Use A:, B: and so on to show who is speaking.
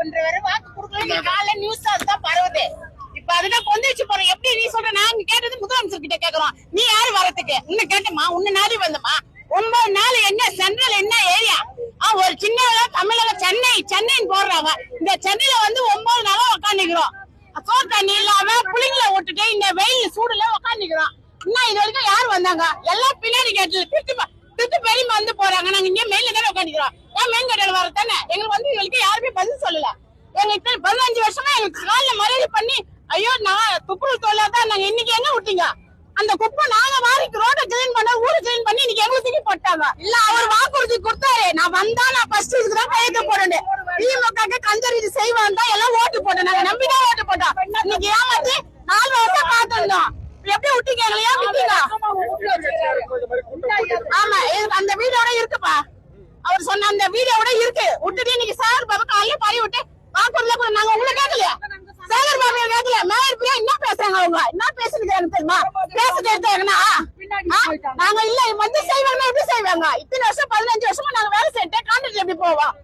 A: கொடுக்கன்றவரு வாக்கு கொடுக்கல. காலைல நியூஸ் தான் பரவுது இப்ப அதுதான் கொந்தளிச்சு போறோம் எப்படி நீ சொல்ற? நாங்க கேட்டது முதலமைச்சர் கிட்ட கேக்குறோம். நீ யாரு வரத்துக்கு உன்னை கேட்டமா உன்ன நாடி வந்தமா ஒன்பது நாள் என்ன? சென்ட்ரல் என்ன ஏரியா? அவன் ஒரு சின்ன தமிழக சென்னை சென்னைன்னு போடுறாங்க இந்த சென்னையில வந்து ஒன்பது நாளா உக்காந்துக்கிறோம். சோறு தண்ணி இல்லாம புளிங்கள விட்டுட்டு இந்த வெயில் சூடுல உக்காந்துக்கிறோம். இன்னும் இது வரைக்கும் யார் வந்தாங்க? எல்லாம் பின்னாடி கேட்டு திருச்சி திருச்சி பெரியமா வந்து போறாங்க. நாங்க இங்க மெயின்ல தானே உட்காந்துக்கிறோம் ஏன் மெயின் கடையில் வரத்தானே தானே எங்களுக்கு வந்து இவங்களுக்கு யாருமே பதில் எங்களுக்கு பதினஞ்சு வருஷமா எங்களுக்கு காலைல மரியாதை பண்ணி ஐயோ நான் துப்புரவு தொழிலா தான் நாங்க இன்னைக்கு எங்க விட்டீங்க? அந்த குப்பை நாங்க வாரிக்கு ரோட கிளீன் பண்ண ஊரு கிளீன் பண்ணி இன்னைக்கு எங்களுக்கு தூக்கி போட்டாங்க. இல்ல அவர் வாக்குறுதி கொடுத்தாரு. நான் வந்தா நான் ஃபர்ஸ்ட் இதுக்கு தான் கையெழுத்து போடணும். திமுக கஞ்சர் இது செய்வான் தான் எல்லாம் ஓட்டு போட்டோம். நாங்க நம்பிதான் ஓட்டு போட்டோம். இன்னைக்கு ஏமாத்தி நாலு வருஷம் காத்திருந்தோம். எப்படி விட்டீங்க எங்களை? ஏன் விட்டீங்க? ஆமா அந்த வீடியோட இருக்குப்பா. அவர் சொன்ன அந்த வீடியோட இருக்கு. விட்டுட்டு இன்னைக்கு சாகர் பாபா காலையில பறி விட்டு பேசுறாங்க அவங்க என்ன பேசுறது எனக்கு தெரியுமா? பேசுறது எடுத்தாங்கன்னா நாங்க இல்ல வந்து செய்வாங்க எப்படி செய்வாங்க? இத்தனை வருஷம் பதினஞ்சு வருஷமா நாங்க வேலை செஞ்சுட்டு கான்ட்ராக்ட் எப்படி போவோம்?